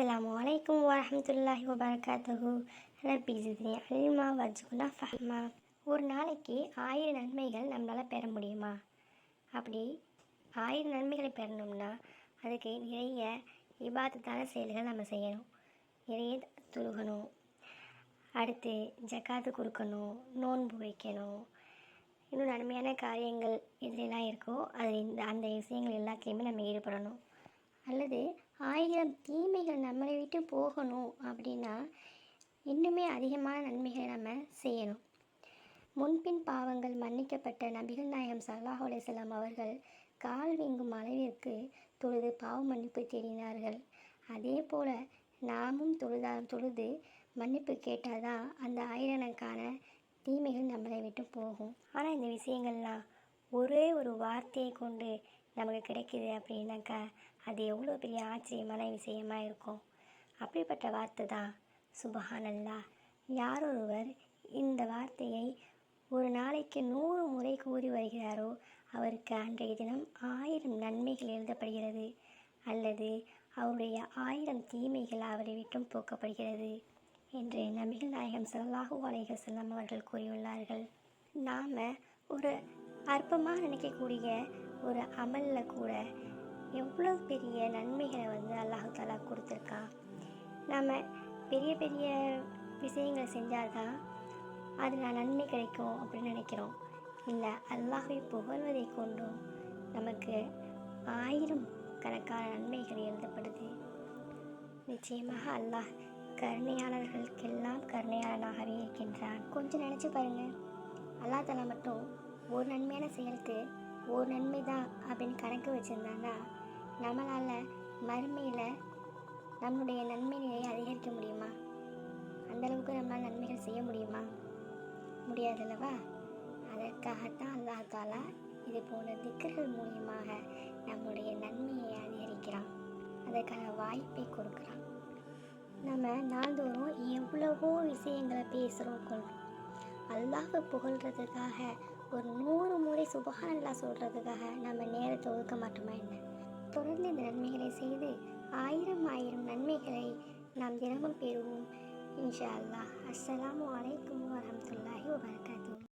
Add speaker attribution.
Speaker 1: அஸ்ஸலாமு அலைக்கும் வரஹ்மத்துல்லாஹி வபரகாத்துஹு ரப்பி ஜித்னி அல்மா வஜ்குனா ஃபஹ்மா ஒரு நாளைக்கு ஆயிரம் நன்மைகள் நம்மளால் பெற முடியுமா? அப்படி ஆயிரம் நன்மைகளை பெறணும்னா அதுக்கு நிறைய இபாதத்தான செயல்கள் நம்ம செய்யணும். நிறைய துருகணும் அடுத்து ஜக்காத்து கொடுக்கணும் நோன்பு வைக்கணும். இன்னும் நன்மையான காரியங்கள் எதுலாம் இருக்கோ அது இந்த அந்த விஷயங்கள் எல்லாத்துலேயுமே நம்ம ஈடுபடணும். அல்லது ஆயிரம் தீமைகள் நம்மளை விட்டு போகணும் அப்படின்னா இன்னுமே அதிகமான நன்மைகளை நம்ம செய்யணும். முன்பின் பாவங்கள் மன்னிக்கப்பட்ட நபிகள் நாயகம் சல்லாஹ் அலையம் அவர்கள் கால் வீங்கும் அளவிற்கு தொழுது பாவ மன்னிப்பு தேடினார்கள். அதே போல் நாமும் தொழுதா தொழுது மன்னிப்பு கேட்டால் தான் அந்த ஆயிரக்கணக்கான தீமைகள் நம்மளை விட்டு போகும். ஆனால் இந்த விஷயங்கள்லாம் ஒரே ஒரு வார்த்தையை கொண்டு நமக்கு கிடைக்குது அப்படின்னாக்கா அது எவ்வளோ பெரிய ஆச்சரியமான விஷயமாக இருக்கும். அப்படிப்பட்ட வார்த்தை தான் சுபஹானல்லா. யார் ஒருவர் இந்த வார்த்தையை ஒரு நாளைக்கு நூறு முறை கூறி வருகிறாரோ அவருக்கு அன்றைய தினம் ஆயிரம் நன்மைகள் எழுதப்படுகிறது. அல்லது அவருடைய ஆயிரம் தீமைகள் அவரை விட்டும் போக்கப்படுகிறது என்று நபிகள் நாயகம் ஸல்லல்லாஹு அலைஹி செல்லம் அவர்கள் கூறியுள்ளார்கள். நாம் ஒரு அற்பமாக நினைக்கக்கூடிய ஒரு அமலில் கூட எவ்வளோ பெரிய நன்மைகளை வந்து அல்லாஹு கொடுத்துருக்கா? கொடுத்துருக்கான் பெரிய பெரிய விஷயங்களை செஞ்சால்தான் அதில் நன்மை கிடைக்கும் அப்படின்னு நினைக்கிறோம். இல்லை அல்லாஹை புகழ்வதை கொண்டும் நமக்கு ஆயிரம் கணக்கான நன்மைகள் எழுதப்படுது. நிச்சயமாக அல்லாஹ் கருணையாளர்களுக்கெல்லாம் கருணையாளனாகவே இருக்கின்றான். கொஞ்சம் நினச்சி பாருங்கள் அல்லாஹ் தலா மட்டும் ஒரு நன்மையான செயலுக்கு ஒரு நன்மை தான் அப்படின்னு கணக்கு வச்சுருந்தாங்கன்னா நம்மளால் மறுமையில் நம்முடைய நன்மை நிலையை அதிகரிக்க முடியுமா? அந்த அளவுக்கு நம்மளால் நன்மைகள் செய்ய முடியுமா? முடியாது அல்லவா? அதற்காகத்தான் அல்லாஹ் தாலா இது போன்ற திக்கர்கள் மூலியமாக நம்முடைய நன்மையை அதிகரிக்கிறான். அதற்கான வாய்ப்பை கொடுக்குறான். நம்ம நாள்தோறும் எவ்வளவோ விஷயங்களை பேசுகிறோம் கொள்கிறோம் அல்லாஹை புகழ்கிறதுக்காக ஒரு நூறு முறை சுபகானல்லா சொல்கிறதுக்காக நம்ம நேரத்தை ஒதுக்க மாட்டோமா என்ன? தொடர்ந்து இந்த நன்மைகளை செய்து ஆயிரம் ஆயிரம் நன்மைகளை நாம் தினமும் பெறுவோம். இன்ஷா அல்லாஹ். அஸ்ஸலாமு வலைக்கம் வரமத்துல்லாஹி வபரகாத்துஹு